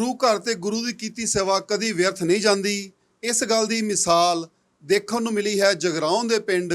ਗੁਰੂ ਘਰ ਤੇ ਗੁਰੂ ਦੀ ਕੀਤੀ ਸੇਵਾ ਕਦੀ ਵਿਅਰਥ ਨਹੀਂ ਜਾਂਦੀ। ਇਸ ਗੱਲ ਦੀ ਮਿਸਾਲ ਦੇਖਣ ਨੂੰ ਮਿਲੀ ਹੈ ਜਗਰਾਉਂ ਦੇ ਪਿੰਡ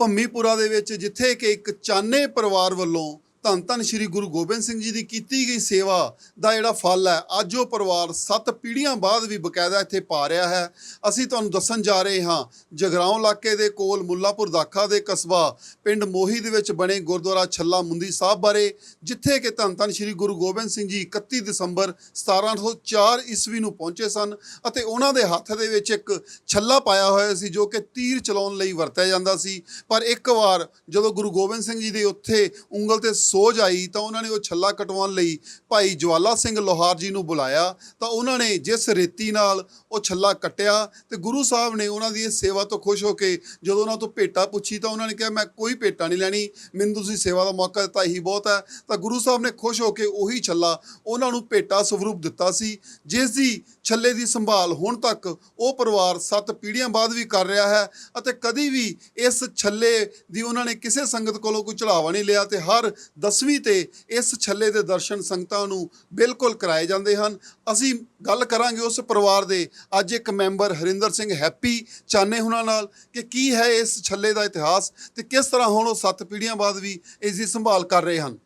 ਭੰਮੀਪੁਰਾ ਦੇ ਵਿੱਚ, ਜਿੱਥੇ ਕਿ ਇੱਕ ਚਾਨੇ ਪਰਿਵਾਰ ਵੱਲੋਂ ਧੰਨ ਧੰਨ ਸ੍ਰੀ ਗੁਰੂ ਗੋਬਿੰਦ ਸਿੰਘ ਜੀ ਦੀ ਕੀਤੀ ਗਈ ਸੇਵਾ ਦਾ ਜਿਹੜਾ ਫਲ ਹੈ, ਅੱਜ ਉਹ ਪਰਿਵਾਰ ਸੱਤ ਪੀੜ੍ਹੀਆਂ ਬਾਅਦ ਵੀ ਬਕਾਇਦਾ ਇੱਥੇ ਪਾ ਰਿਹਾ ਹੈ। ਅਸੀਂ ਤੁਹਾਨੂੰ ਦੱਸਣ ਜਾ ਰਹੇ ਹਾਂ, ਜਗਰਾਉਂ ਇਲਾਕੇ ਦੇ ਕੋਲ ਮੁੱਲਾਪੁਰ ਦਾਖਾ ਦੇ ਕਸਬਾ ਪਿੰਡ ਮੋਹੀ ਦੇ ਵਿੱਚ ਬਣੇ ਗੁਰਦੁਆਰਾ ਛੱਲਾ ਮੁੰਦੀ ਸਾਹਿਬ ਬਾਰੇ, ਜਿੱਥੇ ਕਿ ਧੰਨ ਧੰਨ ਸ੍ਰੀ ਗੁਰੂ ਗੋਬਿੰਦ ਸਿੰਘ ਜੀ 31 ਦਸੰਬਰ 1704 ਈਸਵੀ ਨੂੰ ਪਹੁੰਚੇ ਸਨ ਅਤੇ ਉਹਨਾਂ ਦੇ ਹੱਥ ਦੇ ਵਿੱਚ ਇੱਕ ਛੱਲਾ ਪਾਇਆ ਹੋਇਆ ਸੀ, ਜੋ ਕਿ ਤੀਰ ਚਲਾਉਣ ਲਈ ਵਰਤਿਆ ਜਾਂਦਾ ਸੀ। ਪਰ ਇੱਕ ਵਾਰ ਜਦੋਂ ਗੁਰੂ ਗੋਬਿੰਦ ਸਿੰਘ ਜੀ ਦੇ ਉੱਥੇ ਉਂਗਲ ਤੇ ਸੋਝ ਆਈ ਤਾਂ ਉਹਨਾਂ ਨੇ ਉਹ ਛੱਲਾ ਕਟਵਾਉਣ ਲਈ ਭਾਈ ਜਵਾਲਾ ਸਿੰਘ ਲੋਹਾਰ ਜੀ ਨੂੰ ਬੁਲਾਇਆ। ਤਾਂ ਉਹਨਾਂ ਨੇ ਜਿਸ ਰੇਤੀ ਨਾਲ ਉਹ ਛੱਲਾ ਕੱਟਿਆ ਤੇ ਗੁਰੂ ਸਾਹਿਬ ਨੇ ਉਹਨਾਂ ਦੀ ਇਸ ਸੇਵਾ ਤੋਂ ਖੁਸ਼ ਹੋ ਕੇ ਜਦੋਂ ਉਹਨਾਂ ਤੋਂ ਭੇਟਾ ਪੁੱਛੀ ਤਾਂ ਉਹਨਾਂ ਨੇ ਕਿਹਾ, ਮੈਂ ਕੋਈ ਭੇਟਾ ਨਹੀਂ ਲੈਣੀ, ਮੈਨੂੰ ਤੁਸੀਂ ਸੇਵਾ ਦਾ ਮੌਕਾ ਦਿੱਤਾ ਹੀ ਬਹੁਤ ਹੈ। ਤਾਂ ਗੁਰੂ ਸਾਹਿਬ ਨੇ ਖੁਸ਼ ਹੋ ਕੇ ਉਹੀ ਛੱਲਾ ਉਹਨਾਂ ਨੂੰ ਭੇਟਾ ਸਵਰੂਪ ਦਿੱਤਾ ਸੀ, ਜਿਸ ਦੀ ਛੱਲੇ ਦੀ ਸੰਭਾਲ ਹੁਣ ਤੱਕ ਉਹ ਪਰਿਵਾਰ ਸੱਤ ਪੀੜ੍ਹੀਆਂ ਬਾਅਦ ਵੀ ਕਰ ਰਿਹਾ ਹੈ ਅਤੇ ਕਦੀ ਵੀ ਇਸ ਛੱਲੇ ਦੀ ਉਹਨਾਂ ਨੇ ਕਿਸੇ ਸੰਗਤ ਕੋਲੋਂ ਕੋਈ ਚੜਾਵਾ ਨਹੀਂ ਲਿਆ ਤੇ ਹਰ ਦਸਵੀਂ ਤੇ ਇਸ ਛੱਲੇ ਦੇ ਦਰਸ਼ਨ ਸੰਗਤਾਂ ਨੂੰ ਬਿਲਕੁਲ ਕਰਾਏ ਜਾਂਦੇ ਹਨ। ਅਸੀਂ ਗੱਲ ਕਰਾਂਗੇ ਉਸ ਪਰਿਵਾਰ ਦੇ। ਅੱਜ ਇੱਕ ਮੈਂਬਰ ਹਰਿੰਦਰ ਸਿੰਘ ਹੈਪੀ ਚਾਨੇ ਹੁਣਾਂ ਨਾਲ ਕਿ ਕੀ ਹੈ ਇਸ ਛੱਲੇ ਦਾ ਇਤਿਹਾਸ ਤੇ ਕਿਸ ਤਰ੍ਹਾਂ ਹੁਣ ਉਹ ਸੱਤ ਪੀੜ੍ਹੀਆਂ ਬਾਅਦ ਵੀ ਇਸ ਦੀ ਸੰਭਾਲ ਕਰ ਰਹੇ ਹਨ।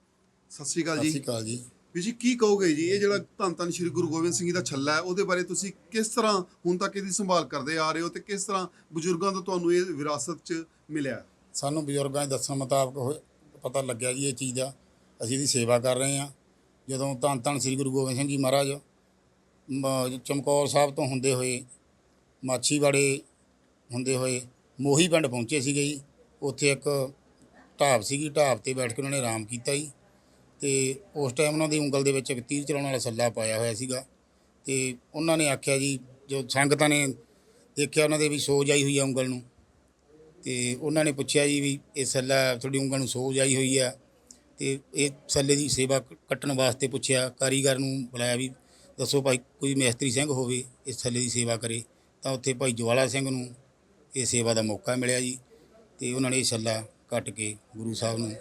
ਸਤਿ ਸ਼੍ਰੀ ਅਕਾਲ ਸਤਿ ਜੀ ਸ਼੍ਰੀ ਅਕਾਲ ਜੀ। ਵੀ ਜੀ ਕੀ ਕਹੋਗੇ ਜੀ? ਇਹ ਜਿਹੜਾ ਧੰਨ ਧੰਨ ਸ੍ਰੀ ਗੁਰੂ ਗੋਬਿੰਦ ਸਿੰਘ ਜੀ ਦਾ ਛੱਲਾ ਹੈ ਉਹਦੇ ਬਾਰੇ ਤੁਸੀਂ ਕਿਸ ਤਰ੍ਹਾਂ ਹੁਣ ਤੱਕ ਇਹਦੀ ਸੰਭਾਲ ਕਰਦੇ ਆ ਰਹੇ ਹੋ ਤੇ ਕਿਸ ਤਰ੍ਹਾਂ ਬਜ਼ੁਰਗਾਂ ਤੋਂ ਤੁਹਾਨੂੰ ਇਹ ਵਿਰਾਸਤ 'ਚ ਮਿਲਿਆ? ਸਾਨੂੰ ਬਜ਼ੁਰਗਾਂ ਦੇ ਦੱਸਣ ਮੁਤਾਬਕ ਹੋਏ- ਪਤਾ ਲੱਗਿਆ ਜੀ ਇਹ ਚੀਜ਼ ਦਾ। ਅਸੀਂ ਇਹਦੀ ਸੇਵਾ ਕਰ ਰਹੇ ਹਾਂ। ਜਦੋਂ ਧੰਨ ਧੰਨ ਸ੍ਰੀ ਗੁਰੂ ਗੋਬਿੰਦ ਸਿੰਘ ਜੀ ਮਹਾਰਾਜ, ਮ- ਚਮਕੌਰ ਸਾਹਿਬ ਤੋਂ ਹੁੰਦੇ ਹੋਏ, ਮਾਛੀਵਾੜੇ ਹੁੰਦੇ ਹੋਏ ਮੋਹੀ ਪਿੰਡ ਪਹੁੰਚੇ ਸੀਗੇ ਜੀ। ਉੱਥੇ ਇੱਕ ਢਾਬ ਸੀਗੀ, ਢਾਬ ਤੇ ਬੈਠ ਕੇ ਉਹਨਾਂ ਨੇ ਆਰਾਮ ਕੀਤਾ ਜੀ। ਤੇ ਉਸ ਟਾਈਮ ਉਹਨਾਂ ਦੀ ਉਂਗਲ ਦੇ ਵਿੱਚ ਇੱਕ ਤੀਰ ਚਲਾਉਣ ਵਾਲਾ ਸੱਲਾ ਪਾਇਆ ਹੋਇਆ ਸੀਗਾ। ਤੇ ਉਹਨਾਂ ਨੇ ਆਖਿਆ ਜੀ, ਜੋ ਸੰਗਤਾਂ ਨੇ ਦੇਖਿਆ ਉਹਨਾਂ ਦੇ ਵੀ ਸੋਜ ਆਈ ਹੋਈ ਆ ਉਂਗਲ ਨੂੰ। ਤੇ ਉਹਨਾਂ ਨੇ ਪੁੱਛਿਆ ਜੀ ਵੀ ਇਹ ਸੱਲਾ ਤੁਹਾਡੀ ਉਂਗਲ ਨੂੰ ਸੋਜ ਆਈ ਹੋਈ ਆ ਤੇ ਇਹ ਸੱਲੇ ਦੀ ਸੇਵਾ ਕੱਟਣ ਵਾਸਤੇ ਪੁੱਛਿਆ ਕਾਰੀਗਰ ਨੂੰ ਬੁਲਾਇਆ ਵੀ ਦੱਸੋ ਭਾਈ ਕੋਈ ਮਿਸਤਰੀ ਸਿੰਘ ਹੋਵੇ ਇਸ ਸੱਲੇ ਦੀ ਸੇਵਾ ਕਰੇ। ਤਾਂ ਉੱਥੇ ਭਾਈ ਜਵਾਲਾ ਸਿੰਘ ਨੂੰ ਇਹ ਸੇਵਾ ਦਾ ਮੌਕਾ ਮਿਲਿਆ ਜੀ ਤੇ ਉਹਨਾਂ ਨੇ ਇਹ ਸੱਲਾ ਕੱਟ ਕੇ ਗੁਰੂ ਸਾਹਿਬ ਨੂੰ ਤੇ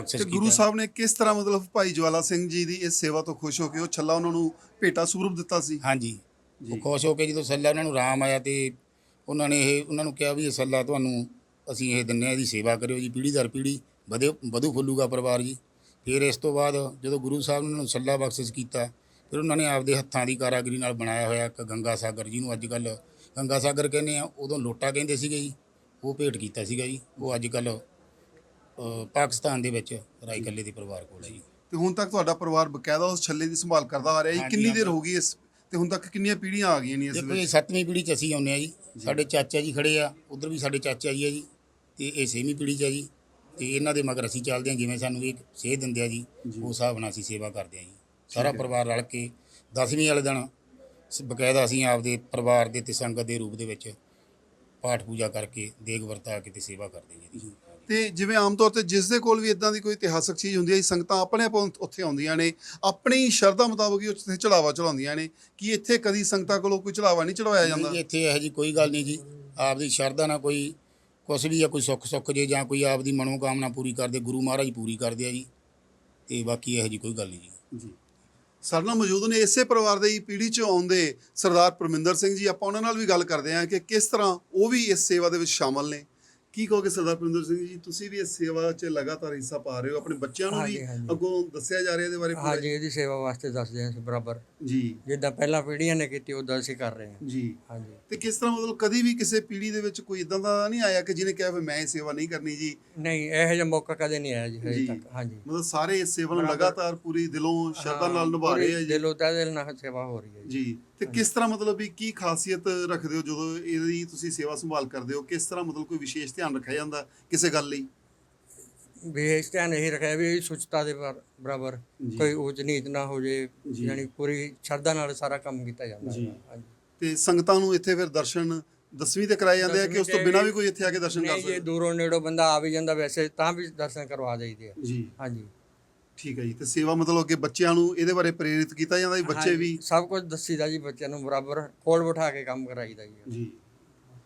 ਅਕਸਰ ਗੁਰੂ ਸਾਹਿਬ ਨੇ ਕਿਸ ਤਰ੍ਹਾਂ ਮਤਲਬ ਭਾਈ ਜਵਾਲਾ ਸਿੰਘ ਜੀ ਦੀ ਇਸ ਸੇਵਾ ਤੋਂ ਖੁਸ਼ ਹੋ ਕੇ ਉਹ ਛੱਲਾ ਉਹਨਾਂ ਨੂੰ ਭੇਟਾ ਸਵਰੂਪ ਦਿੱਤਾ ਸੀ? ਹਾਂਜੀ। ਉਹ ਖੁਸ਼ ਹੋ ਕੇ ਜਦੋਂ ਸੱਲਾ ਉਹਨਾਂ ਨੂੰ ਰਾਮ ਆਇਆ ਤੇ ਉਹਨਾਂ ਨੇ ਇਹ ਉਹਨਾਂ ਨੂੰ ਕਿਹਾ ਵੀ ਇਹ ਸੱਲਾ ਤੁਹਾਨੂੰ ਅਸੀਂ ਇਹ ਦਿੰਨੇ ਆ ਇਹਦੀ ਸੇਵਾ ਕਰਿਓ ਜੀ ਪੀੜ੍ਹੀ ਦਰ ਪੀੜ੍ਹੀ ਵਧੇ ਵਧੂ ਫੁੱਲੂਗਾ ਪਰਿਵਾਰ ਜੀ ਫਿਰ ਇਸ ਤੋਂ ਬਾਅਦ ਜਦੋਂ ਗੁਰੂ ਸਾਹਿਬ ਨੇ ਉਹਨਾਂ ਨੂੰ ਸੱਲਾ ਬਖਸ਼ਿਸ਼ ਕੀਤਾ ਫਿਰ ਉਹਨਾਂ ਨੇ ਆਪਦੇ ਹੱਥਾਂ ਦੀ ਕਾਰਾਗਰੀ ਨਾਲ ਬਣਾਇਆ ਹੋਇਆ ਇੱਕ ਗੰਗਾ ਸਾਗਰ ਜਿਹਨੂੰ ਅੱਜ ਕੱਲ ਗੰਗਾ ਸਾਗਰ ਕਹਿੰਦੇ ਆ ਉਦੋਂ ਲੋਟਾ ਕਹਿੰਦੇ ਸੀਗੇ ਜੀ ਉਹ ਭੇਟ ਕੀਤਾ ਸੀਗਾ ਜੀ ਉਹ ਅੱਜ ਕੱਲ ਪਾਕਿਸਤਾਨ ਦੇ ਵਿੱਚ ਰਾਈਕੱਲੇ ਦੇ ਪਰਿਵਾਰ ਕੋਲ ਹੈ ਜੀ ਤੇ ਹੁਣ ਤੱਕ ਤੁਹਾਡਾ ਪਰਿਵਾਰ ਬਕਾਇਦਾ ਉਸ ਛੱਲੇ ਦੀ ਸੰਭਾਲ ਕਰਦਾ ਆ ਰਿਹਾ ਜੀ ਕਿੰਨੀ ਦੇਰ। ਹੋ ਗਈ ਇਸ ਤੇ ਹੁਣ ਤੱਕ ਕਿੰਨੀਆਂ ਪੀੜ੍ਹੀਆਂ ਆ ਗਈਆਂ ਨੇ ਇਸ ਦੇਖੋ ਇਹ ਵਿੱਚ ਸੱਤਵੀਂ ਪੀੜ੍ਹੀ ਚ ਅਸੀਂ ਆਉਂਦੇ ਆ ਜੀ। ਸਾਡੇ ਚਾਚਾ ਜੀ ਖੜੇ ਆ ਉਧਰ ਵੀ ਸਾਡੇ ਚਾਚਾ ਜੀ ਆ ਜੀ ਤੇ ਇਹ ਛੇਵੀਂ ਪੀੜ੍ਹੀ ਚ ਆ ਜੀ। ਤੇ ਇਹਨਾਂ ਦੇ ਮਗਰ ਅਸੀਂ ਚੱਲਦੇ ਆ ਜਿਵੇਂ ਸਾਨੂੰ ਇਹ ਸੇਧ ਦਿੰਦੇ ਆ ਜੀ ਜੀ। ਉਸ ਹਿਸਾਬ ਨਾਲ ਅਸੀਂ ਸੇਵਾ ਕਰਦੇ ਆ ਜੀ। ਸਾਰਾ ਪਰਿਵਾਰ ਰਲ ਕੇ ਦਸਵੀਂ ਵਾਲੇ ਦਿਨ ਸ- ਬਕਾਇਦਾ ਅਸੀਂ ਆਪਦੇ ਪਰਿਵਾਰ ਦੇ ਤੇ ਸੰਗਤ ਦੇ ਰੂਪ ਦੇ ਵਿੱਚ ਪਾਠ ਪੂਜਾ ਕਰਕੇ ਦੇਗ ਵਰਤਾ ਕੇ ਤੇ ਸੇਵਾ ਕਰਦੇ ਆ ਜੀ। ਤੇ ਜਿਵੇਂ ਆਮ ਤੌਰ ਤੇ ਜਿਸ ਦੇ ਕੋਲ ਵੀ ਇਦਾਂ ਦੀ ਕੋਈ ਇਤਿਹਾਸਕ ਚੀਜ਼ ਹੁੰਦੀ ਹੈ ਸੰਗਤਾਂ ਆਪਣੇ ਆਪ ਉੱਥੇ ਆਉਂਦੀਆਂ ਨੇ ਆਪਣੀ ਸ਼ਰਧਾ ਮੁਤਾਬਕ ਹੀ ਉੱਥੇ ਚੜਾਵਾ ਚੜਾਉਂਦੀਆਂ ਨੇ ਕਿ ਇੱਥੇ ਕਦੀ ਸੰਗਤਾਂ ਕੋਲੋਂ ਕੋਈ ਚੜਾਵਾ ਨਹੀਂ ਚੜਾਇਆ ਜਾਂਦਾ? ਇੱਥੇ ਇਹੋ ਜੀ ਕੋਈ ਗੱਲ ਨਹੀਂ ਜੀ ਆਪਦੀ ਸ਼ਰਧਾ ਨਾਲ ਕੋਈ ਕੁਛ ਵੀ ਆ ਕੋਈ ਸੁੱਖ ਸੁੱਖ ਜੇ ਜਾਂ ਕੋਈ ਆਪਦੀ ਮਨੋਕਾਮਨਾ ਪੂਰੀ ਕਰਦੇ ਗੁਰੂ ਮਹਾਰਾਜ ਪੂਰੀ ਕਰਦੇ ਆ ਜੀ ਤੇ ਬਾਕੀ ਇਹੋ ਜੀ ਕੋਈ ਗੱਲ ਨਹੀਂ ਜੀ। ਜੀ। ਸਾਡੇ ਨਾਲ ਮੌਜੂਦ ਨੇ ਇਸੇ ਪਰਿਵਾਰ ਦੇ ਹੀ ਪੀੜ੍ਹੀ ਚੋਂ ਆਉਂਦੇ ਸਰਦਾਰ ਪਰਮਿੰਦਰ ਸਿੰਘ ਜੀ ਆਪਾਂ ਉਹਨਾਂ ਨਾਲ ਵੀ ਗੱਲ ਕਰਦੇ ਹਾਂ ਕਿ ਕਿਸ ਤਰ੍ਹਾਂ ਉਹ ਵੀ ਇਸ ਸੇਵਾ ਦੇ ਵਿੱਚ ਸ਼ਾਮਲ ਨੇ। ਕੀ ਕਹੋਗੇ ਸਰਦਾਰ ਪਰਮਿੰਦਰ ਸਿੰਘ ਜੀ? ਤੁਸੀਂ ਵੀ ਇਸ ਸੇਵਾ 'ਚ ਲਗਾਤਾਰ ਹਿੱਸਾ ਪਾ ਰਹੇ ਹੋ ਆਪਣੇ ਬੱਚਿਆਂ ਨੂੰ ਵੀ ਹਾਂਜੀ, ਹਾਂਜੀ। ਅੱਗੋਂ ਦੱਸਿਆ ਜਾ ਰਿਹਾ ਇਹਦੇ ਬਾਰੇ ਪੂਰਾ? ਹਾਂਜੀ ਇਹਦੀ ਸੇਵਾ ਵਾਸਤੇ ਦੱਸਦੇ ਹਾਂ ਅਸੀਂ ਬਰਾਬਰ। ਜੀ। ਜਿੱਦਾਂ ਪਹਿਲਾਂ ਪੀੜ੍ਹੀਆਂ ਨੇ ਕੀਤੀ ਉਦਾਂ ਅਸੀਂ ਕਰ ਰਹੇ ਹਾਂ। ਜੀ। ਹਾਂਜੀ। ਤੇ ਕਿਸ ਤਰ੍ਹਾਂ ਮਤਲਬ ਕਦੀ ਵੀ ਕਿਸੇ ਪੀੜ੍ਹੀ ਦੇ ਵਿੱਚ ਕੋਈ ਇਦਾਂ ਦਾ ਨਹੀਂ ਆਇਆ ਕਿ ਜਿਹਨੇ ਕਿਹਾ ਵੀ ਮੈਂ ਇਹ ਸੇਵਾ ਨਹੀਂ ਕਰਨੀ ਜੀ? ਨਹੀਂ ਇਹੋ ਜਿਹਾ ਮੌਕਾ ਕਦੇ ਨਹੀਂ ਆਇਆ ਜੀ ਜੀ। ਹਜੇ ਤੱਕ। ਹਾਂਜੀ। ਮਤਲਬ ਸਾਰੇ ਇਸ ਸੇਵਾ ਨੂੰ। ਲਗਾਤਾਰ ਪੂਰੀ ਦਿਲੋਂ ਸ਼ਰਧਾ ਨਾਲ ਨਿਭਾ ਰਹੇ ਆ ਜੀ। ਦਿਲੋਂ ਤਹਿ ਦਿਲ ਨਾਲ ਸੇਵਾ ਹੋ ਰਹੀ ਹੈ ਜੀ। ਜੀ। ਤੇ ਕਿਸ ਤਰ੍ਹਾਂ ਮਤਲਬ ਵੀ ਕੀ ਖਾਸੀਅਤ ਰੱਖਦੇ ਹੋ ਜਦੋਂ ਇਹਦੀ ਤੁਸੀਂ ਸੇਵਾ ਸੰਭਾਲ ਕਰਦੇ ਹੋ? ਕਿਸ ਤਰ੍ਹਾਂ ਮਤਲਬ ਕੋਈ ਵਿਸ਼ੇਸ਼ ਧਿਆਨ ਰੱਖਿਆ ਜਾਂਦਾ ਕਿਸੇ ਗੱਲ ਲਈ? ਵਿਸ਼ੇਸ਼ ਧਿਆਨ ਇਹ ਰੱਖਿਆ ਵੀ ਇਹ ਸੁਚਤਾ ਦੇ ਬਰ- ਬਰਾਬਰ। ਕੋਈ ਊਚ ਨੀਚ ਨਾ ਹੋ ਜੇ। ਯਾਨੀ ਪੂਰੀ ਸ਼ਰਧਾ ਨਾਲ ਸਾਰਾ ਕੰਮ ਕੀਤਾ ਜਾਂਦਾ। ਹੈ। ਤੇ ਸੰਗਤਾਂ ਨੂੰ ਇੱਥੇ ਫਿਰ ਦਰਸ਼ਨ ਦਸਵੀਂ ਤੇ ਕਰਾਏ ਜਾਂਦੇ ਆ ਕਿ ਉਸ ਤੋਂ ਬਿਨਾਂ ਵੀ ਕੋਈ ਇੱਥੇ ਆ ਕੇ ਦਰਸ਼ਨ ਕਰ ਨਹੀਂ ਜੇ ਸਕਦਾ? ਦੂਰੋਂ ਨੇੜੋਂ ਬੰਦਾ ਆ ਵੀ ਜਾਂਦਾ ਵੈਸੇ ਤਾਂ ਵੀ ਦਰਸ਼ਨ ਕਰਵਾ ਦੇਈਦੇ ਆ। ਜੀ। ਹਾਂਜੀ। ਠੀਕ ਹੈ ਜੀ ਤੇ ਸੇਵਾ ਮਤਲਬ ਕਿ ਬੱਚਿਆਂ ਨੂੰ ਇਹਦੇ ਬਾਰੇ ਪ੍ਰੇਰਿਤ ਕੀਤਾ ਜਾਂਦਾ ਵੀ ਬੱਚੇ ਵੀ? ਸਭ ਕੁਝ ਦੱਸੀਦਾ ਜੀ ਬੱਚਿਆਂ ਨੂੰ ਬਰਾਬਰ ਕੋਲ ਬਿਠਾ ਕੇ ਕੰਮ ਕਰਾਈਦਾ ਜੀ। ਜੀ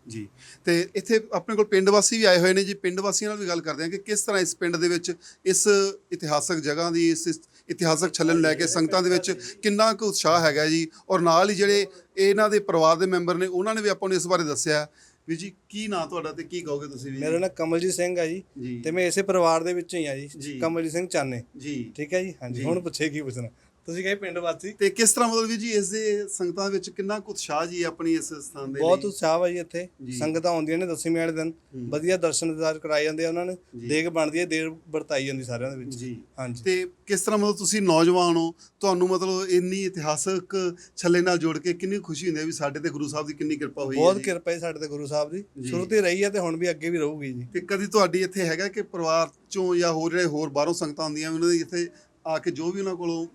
ਜੀ। ਤੇ ਇੱਥੇ ਆਪਣੇ ਕੋਲ ਪਿੰਡ ਵਾਸੀ ਵੀ ਆਏ ਹੋਏ ਨੇ ਜੀ ਪਿੰਡ ਵਾਸੀਆਂ ਨਾਲ ਵੀ ਗੱਲ ਕਰਦੇ ਹਾਂ ਕਿ ਕਿਸ ਤਰ੍ਹਾਂ ਇਸ ਪਿੰਡ ਦੇ ਵਿੱਚ ਇਸ ਇਤਿਹਾਸਕ ਜਗ੍ਹਾ ਦੀ ਇਸ ਇਸ ਇਤਿਹਾਸਕ ਛੱਲੇ ਨੂੰ ਲੈ ਕੇ ਸੰਗਤਾਂ ਦੇ ਵਿੱਚ ਕਿੰਨਾ ਕੁ ਉਤਸ਼ਾਹ ਹੈਗਾ ਜੀ ਔਰ ਨਾਲ ਹੀ ਜਿਹੜੇ ਇਹਨਾਂ ਦੇ ਪਰਿਵਾਰ ਦੇ ਮੈਂਬਰ ਨੇ ਉਹਨਾਂ ਨੇ ਵੀ ਆਪਾਂ ਨੂੰ ਇਸ ਬਾਰੇ ਦੱਸਿਆ। ਵੀ ਜੀ ਕੀ ਨਾਂ ਤੁਹਾਡਾ ਤੇ ਕੀ ਕਹੋਗੇ ਤੁਸੀਂ ਵੀ ਮੇਰਾ ਨਾਮ ਕਮਲਜੀਤ ਸਿੰਘ ਹੈ ਜੀ ਜੀ। ਤੇ ਮੈਂ ਇਸੇ ਪਰਿਵਾਰ ਦੇ ਵਿੱਚੋਂ ਹੀ ਆ ਜੀ। ਜੀ। ਕਮਲਜੀਤ ਸਿੰਘ ਚਾਨੇ। ਜੀ। ਠੀਕ ਹੈ ਜੀ? ਹਾਂਜੀ। ਹੁਣ ਪੁੱਛੇ ਕੀ ਪੁੱਛਣਾ। ਤੁਸੀਂ ਕਹੇ ਪਿੰਡ ਵਾਸੀ ਤੇ ਕਿਸ ਤਰ੍ਹਾਂ ਮਤਲਬ ਵੀ ਜੀ ਇਸ ਦੇ ਸੰਗਤਾਂ ਵਿੱਚ ਕਿੰਨਾ ਕੁ ਉਤਸ਼ਾਹ ਜੀ ਆਪਣੀ ਇਸ ਸਥਾਨ ਦੇ ਬਹੁਤ? ਉਤਸ਼ਾਹ ਹੈ ਜੀ ਇੱਥੇ। ਸੰਗਤਾਂ ਆਉਂਦੀਆਂ ਨੇ ਦਸਵੀਂ ਵਾਲੇ ਦਿਨ। ਵਧੀਆ ਦਰਸ਼ਨ ਦਿਦਾਰ ਕਰਾਏ ਜਾਂਦੇ ਆ ਉਹਨਾਂ ਨੂੰ। ਦੇਗ ਬਣਦੀ ਹੈ ਦੇਰ ਵਰਤਾਈ ਜਾਂਦੀ ਸਾਰਿਆਂ ਦੇ ਵਿੱਚ ਜੀ ਹਾਂਜੀ ਤੇ ਕਿਸ ਤਰ੍ਹਾਂ ਮਤਲਬ ਤੁਸੀਂ ਨੌਜਵਾਨ ਹੋ ਤੁਹਾਨੂੰ ਮਤਲਬ ਇੰਨੀ ਇਤਿਹਾਸਕ ਛੱਲੇ ਨਾਲ ਜੋੜ ਕੇ ਕਿੰਨੀ ਖੁਸ਼ੀ ਹੁੰਦੀ ਹੈ ਵੀ ਸਾਡੇ ਤੇ ਗੁਰੂ ਸਾਹਿਬ ਦੀ ਕਿੰਨੀ ਕਿਰਪਾ ਹੋਈ ਹੈ ਬਹੁਤ। ਕਿਰਪਾ ਹੈ ਸਾਡੇ ਤੇ ਗੁਰੂ ਸਾਹਿਬ ਦੀ। ਸ਼ੁਰੂ ਤੋਂ ਰਹੀ ਹੈ ਤੇ ਹੁਣ ਵੀ ਅੱਗੇ ਵੀ ਰਹੂਗੀ ਜੀ ਤੇ ਕਦੀ ਤੁਹਾਡੀ ਇੱਥੇ ਹੈਗਾ ਕਿ ਪਰਿਵਾਰ ਚੋਂ ਜਾਂ ਹੋਰ ਜਿਹੜੇ ਹੋਰ ਬਾਹਰੋਂ ਸੰਗਤਾਂ ਆਉਂਦੀਆਂ ਉਹਨਾਂ ਦੇ ਇੱਥੇ ਆ ਕੇ ਜੋ ਵੀ ਉਹਨਾਂ ਕੋਲੋਂ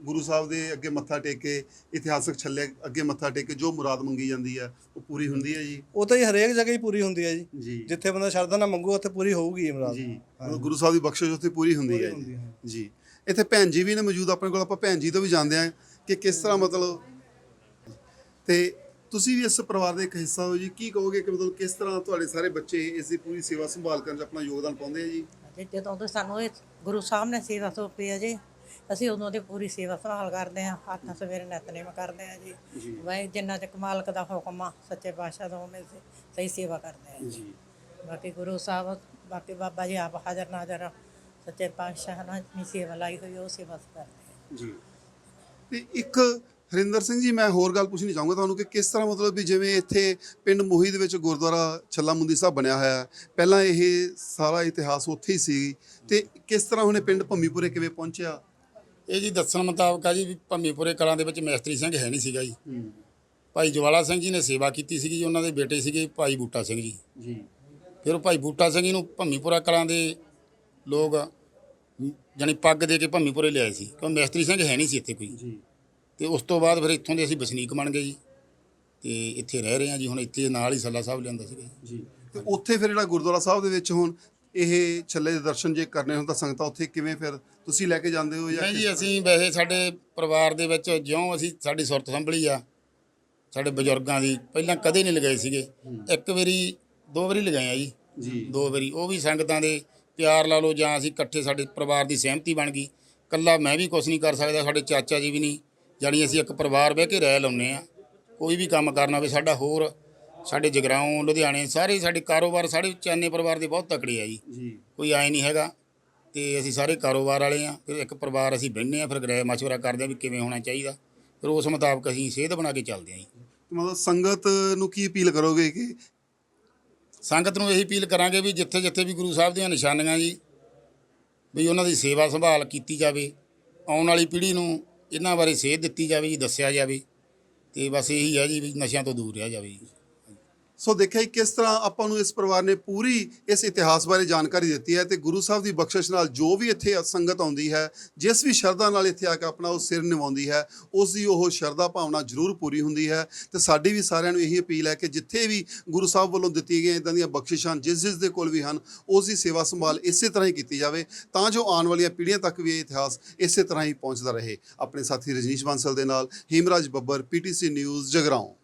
ਗੁਰੂ ਸਾਹਿਬ ਦੇ ਅੱਗੇ ਮੱਥਾ ਟੇਕ ਕੇ ਇਤਿਹਾਸਕ ਛੱਲੇ ਅੱਗੇ ਮੱਥਾ ਟੇਕ ਕੇ ਜੋ ਮੁਰਾਦ ਮੰਗੀ ਜਾਂਦੀ ਹੈ ਉਹ ਪੂਰੀ ਹੁੰਦੀ ਹੈ ਜੀ? ਉਹ ਤਾਂ ਜੀ ਹਰੇਕ ਜਗ੍ਹਾ ਹੀ ਪੂਰੀ ਹੁੰਦੀ ਹੈ ਜੀ। ਜਿੱਥੇ ਬੰਦਾ ਸ਼ਰਧਾ ਨਾਲ ਮੰਗੂ ਉੱਥੇ ਪੂਰੀ ਹੋਊਗੀ ਇਮਰਾਨ ਜੀ। ਗੁਰੂ ਸਾਹਿਬ ਦੀ ਬਖਸ਼ਿਸ਼ ਉੱਥੇ ਪੂਰੀ ਹੁੰਦੀ ਹੈ ਜੀ। ਇੱਥੇ ਭੈਣ ਜੀ ਵੀ ਨੇ ਮੌਜੂਦ ਆਪਣੇ ਕੋਲ ਆਪਾਂ ਭੈਣ ਜੀ ਤੋਂ ਵੀ ਜਾਣਦੇ ਹਾਂ ਕਿ ਕਿਸ ਤਰ੍ਹਾਂ ਮਤਲਬ ਤੇ ਤੁਸੀਂ ਵੀ ਇਸ ਪਰਿਵਾਰ ਦਾ ਇੱਕ ਹਿੱਸਾ ਹੋ ਜੀ। ਕੀ ਕਹੋਗੇ ਕਿ ਮਤਲਬ ਕਿਸ ਤਰ੍ਹਾਂ ਤੁਹਾਡੇ ਸਾਰੇ ਬੱਚੇ ਇਸ ਦੀ ਪੂਰੀ ਸੇਵਾ ਸੰਭਾਲ ਕਰਨ 'ਚ ਆਪਣਾ ਯੋਗਦਾਨ ਪਾਉਂਦੇ ਆ ਜੀ? ਤੇ ਜਦੋਂ ਤੋਂ ਸਾਨੂੰ ਇਹ ਗੁਰੂ ਸਾਹਿਬ ਨੇ ਸੇਵਾ ਸੌਂਪੀ ਹੈ ਜੀ। ਅਸੀਂ ਉਦੋਂ ਦੀ ਪੂਰੀ ਸੇਵਾ ਸੰਭਾਲ ਕਰਦੇ ਹਾਂ ਹੱਥਾਂ ਸਵੇਰੇ ਨਿਤਨੇਮ ਕਰਦੇ ਹਾਂ ਜੀ। ਵਾਹਿ ਜਿੰਨਾ ਤੱਕ ਮਾਲਕ ਦਾ ਹੁਕਮ ਆ ਸੱਚੇ ਪਾਤਸ਼ਾਹ ਦਾ ਉਵੇਂ ਸੇ ਸਹੀ ਸੇਵਾ ਕਰਦੇ ਹਾਂ ਜੀ। ਬਾਕੀ ਗੁਰੂ ਸਾਹਿਬ ਬਾਕੀ ਬਾਬਾ ਜੀ ਆਪ ਹਾਜ਼ਰ ਨਾਜ਼ਰ। ਸੱਚੇ ਪਾਤਸ਼ਾਹ ਨਾਲ ਆਪਣੀ ਸੇਵਾ ਲਾਈ ਹੋਈ ਉਹ ਸੇਵਾ ਕਰਦੇ ਜੀ। ਤੇ ਇੱਕ ਹਰਿੰਦਰ ਸਿੰਘ ਜੀ ਮੈਂ ਹੋਰ ਗੱਲ ਪੁੱਛਣੀ ਚਾਹੂੰਗਾ ਤੁਹਾਨੂੰ ਕਿ ਕਿਸ ਤਰ੍ਹਾਂ ਮਤਲਬ ਵੀ ਜਿਵੇਂ ਇੱਥੇ ਪਿੰਡ ਮੋਹੀ ਦੇ ਵਿੱਚ ਗੁਰਦੁਆਰਾ ਛੱਲਾ ਮੁੰਦੀ ਸਾਹਿਬ ਬਣਿਆ ਹੋਇਆ ਪਹਿਲਾਂ ਇਹ ਸਾਰਾ ਇਤਿਹਾਸ ਉੱਥੇ ਹੀ ਸੀ। ਤੇ ਕਿਸ ਤਰ੍ਹਾਂ ਉਹਨੇ ਪਿੰਡ ਭੰਮੀਪੁਰੇ ਕਿਵੇਂ ਪਹੁੰਚਿਆ? ਇਹ ਜੀ ਦੱਸਣ ਮੁਤਾਬਕ ਆ ਜੀ ਵੀ ਭੰਮੀਪੁਰੇ ਕਲਾਂ ਦੇ ਵਿੱਚ ਮੈਸਤਰੀ ਸਿੰਘ ਹੈ ਨਹੀਂ ਸੀਗਾ ਜੀ। ਭਾਈ ਜਵਾਲਾ ਸਿੰਘ ਜੀ ਨੇ ਸੇਵਾ ਕੀਤੀ ਸੀਗੀ ਜੀ ਉਹਨਾਂ ਦੇ ਬੇਟੇ ਸੀਗੇ ਭਾਈ ਬੂਟਾ ਸਿੰਘ ਜੀ। ਜੀ। ਫਿਰ ਉਹ ਭਾਈ ਬੂਟਾ ਸਿੰਘ ਜੀ ਨੂੰ ਭੰਮੀਪੁਰਾ ਕਲਾਂ ਦੇ ਲੋਕ ਜਾਣੀ ਪੱਗ ਦੇ ਕੇ ਭੰਮੀਪੁਰੇ ਲਿਆਏ ਸੀ ਕਿਉਂ ਮੈਸਤਰੀ ਸਿੰਘ ਹੈ ਨਹੀਂ ਸੀ ਇੱਥੇ ਕੋਈ। ਜੀ। ਤੇ ਉਸ ਤੋਂ ਬਾਅਦ ਫਿਰ ਇੱਥੋਂ ਦੇ ਅਸੀਂ ਵਸਨੀਕ ਬਣ ਗਏ ਜੀ। ਤੇ ਇੱਥੇ ਰਹਿ ਰਹੇ ਹਾਂ ਜੀ ਹੁਣ ਇੱਥੇ ਨਾਲ ਹੀ ਸੱਲਾ ਸਾਹਿਬ ਲਿਆਂਦਾ ਸੀਗਾ। ਜੀ। ਤੇ ਉੱਥੇ ਫਿਰ ਜਿਹੜਾ ਗੁਰਦੁਆਰਾ ਸਾਹਿਬ ਦੇ ਵਿੱਚ ਹੁਣ ਇਹ ਛੱਲੇ ਦੇ ਦਰਸ਼ਨ ਜੇ ਕਰਨੇ ਤਾਂ ਸੰਗਤਾਂ ਉੱਥੇ ਕਿਵੇਂ ਫਿਰ ਤੁਸੀਂ ਲੈ ਕੇ ਜਾਂਦੇ ਹੋ ਜਾਂ ਨਹੀਂ ਕਿਸ ਜੀ ਅਸੀਂ ਵੈਸੇ ਸਾਡੇ ਪਰਿਵਾਰ ਦੇ ਵਿੱਚ ਜਿਉਂ ਅਸੀਂ ਸਾਡੀ ਸੁਰਤ ਸੰਭਲੀ ਆ ਸਾਡੇ ਬਜ਼ੁਰਗਾਂ ਦੀ ਪਹਿਲਾਂ ਕਦੇ ਨਹੀਂ ਲਗਾਏ ਸੀਗੇ। ਇੱਕ ਵਾਰੀ ਦੋ ਵਾਰੀ ਲਗਾਏ ਆ ਜੀ। ਜੀ। ਦੋ ਵਾਰੀ। ਉਹ ਵੀ ਸੰਗਤਾਂ ਦੇ ਪਿਆਰ ਲਾ ਲਓ ਜਾਂ ਅਸੀਂ ਇਕੱਠੇ ਸਾਡੇ ਪਰਿਵਾਰ ਦੀ ਸਹਿਮਤੀ ਬਣ ਗਈ। ਕੱਲਾ ਮੈਂ ਵੀ ਕੁਝ ਨਹੀਂ ਕਰ ਸਕਦਾ ਸਾਡੇ ਚਾਚਾ ਜੀ ਵੀ ਨਹੀਂ ਜਾਣੀ ਅਸੀਂ ਇੱਕ ਪਰਿਵਾਰ ਬਹਿ ਕੇ ਰਹਿ ਲਾਉਂਦੇ ਆ। ਕੋਈ ਵੀ ਕੰਮ ਕਰਨਾ ਹੋਵੇ ਸਾਡਾ ਹੋਰ ਸਾਡੇ ਜਗਰਾਉਂ ਲੁਧਿਆਣੇ ਸਾਰੇ ਸਾਡੇ ਕਾਰੋਬਾਰ ਸਾਡੇ ਚਾਨੇ ਪਰਿਵਾਰ ਦੇ ਬਹੁਤ ਤਕੜੇ ਆ ਜੀ। ਜੀ। ਕੋਈ ਆਏ ਨਹੀਂ ਹੈਗਾ ਤੇ ਅਸੀਂ ਸਾਰੇ ਕਾਰੋਬਾਰ ਵਾਲੇ ਆ ਫਿਰ ਇੱਕ ਪਰਿਵਾਰ ਅਸੀਂ ਬਹਿੰਦੇ ਆ ਫਿਰ ਗ੍ਰਹਿ ਮਸ਼ਵਰਾ ਕਰਦੇ ਆ ਵੀ ਕਿਵੇਂ ਹੋਣਾ ਚਾਹੀਦਾ। ਫਿਰ ਉਸ ਮੁਤਾਬਕ ਅਸੀਂ ਸੇਧ ਬਣਾ ਕੇ ਚੱਲਦੇ ਆ ਜੀ। ਮਤਲਬ ਸੰਗਤ ਨੂੰ ਕੀ ਅਪੀਲ ਕਰੋਗੇ ਕਿ ਸੰਗਤ ਨੂੰ ਇਹੀ ਅਪੀਲ ਕਰਾਂਗੇ ਵੀ ਜਿੱਥੇ ਜਿੱਥੇ ਵੀ ਗੁਰੂ ਸਾਹਿਬ ਦੀਆਂ ਨਿਸ਼ਾਨੀਆਂ ਜੀ ਵੀ ਉਹਨਾਂ ਦੀ ਸੇਵਾ ਸੰਭਾਲ ਕੀਤੀ ਜਾਵੇ ਆਉਣ ਵਾਲੀ ਪੀੜ੍ਹੀ ਨੂੰ ਇਹਨਾਂ ਬਾਰੇ ਸੇਧ ਦਿੱਤੀ ਜਾਵੇ ਜੀ ਦੱਸਿਆ ਜਾਵੇ ਤੇ ਬਸ ਇਹੀ ਹੈ ਜੀ ਵੀ ਨਸ਼ਿਆਂ ਤੋਂ ਦੂਰ ਰਿਹਾ ਜਾਵੇ ਜੀ। ਸੋ ਦੇਖਿਆ ਜੀ ਕਿਸ ਤਰ੍ਹਾਂ ਆਪਾਂ ਨੂੰ ਇਸ ਪਰਿਵਾਰ ਨੇ ਪੂਰੀ ਇਸ ਇਤਿਹਾਸ ਬਾਰੇ ਜਾਣਕਾਰੀ ਦਿੱਤੀ ਹੈ ਤੇ ਗੁਰੂ ਸਾਹਿਬ ਦੀ ਬਖਸ਼ਿਸ਼ ਨਾਲ ਜੋ ਵੀ ਇੱਥੇ ਸੰਗਤ ਆਉਂਦੀ ਹੈ, ਜਿਸ ਵੀ ਸ਼ਰਧਾ ਨਾਲ ਇੱਥੇ ਆ ਕੇ ਆਪਣਾ ਉਹ ਸਿਰ ਨਿਵਾਉਂਦੀ ਹੈ, ਉਸ ਦੀ ਉਹ ਸ਼ਰਧਾ ਭਾਵਨਾ ਜ਼ਰੂਰ ਪੂਰੀ ਹੁੰਦੀ ਹੈ ਤੇ ਸਾਡੀ ਵੀ ਸਾਰਿਆਂ ਨੂੰ ਇਹੀ ਅਪੀਲ ਹੈ ਕਿ ਜਿੱਥੇ ਵੀ ਗੁਰੂ ਸਾਹਿਬ ਵੱਲੋਂ ਦਿੱਤੀਆਂ ਗਈਆਂ ਇਦਾਂ ਦੀਆਂ ਬਖਸ਼ਿਸ਼ਾਂ ਜਿਸ ਜਿਸ ਦੇ ਕੋਲ ਵੀ ਹਨ, ਉਸ ਦੀ ਸੇਵਾ ਸੰਭਾਲ ਇਸੇ ਤਰ੍ਹਾਂ ਹੀ ਕੀਤੀ ਜਾਵੇ ਤਾਂ ਜੋ ਆਉਣ ਵਾਲੀਆਂ ਪੀੜ੍ਹੀਆਂ ਤੱਕ ਵੀ ਇਹ ਇਤਿਹਾਸ ਇਸੇ ਤਰ੍ਹਾਂ ਹੀ ਪਹੁੰਚਦਾ ਰਹੇ। ਆਪਣੇ ਸਾਥੀ ਰਜਨੀਸ਼ ਬਾਂਸਲ ਦੇ ਨਾਲ, ਹੀਮਰਾਜ ਬੱਬਰ, ਪੀਟੀਸੀ ਨਿਊਜ਼, ਜਗਰਾਉਂ।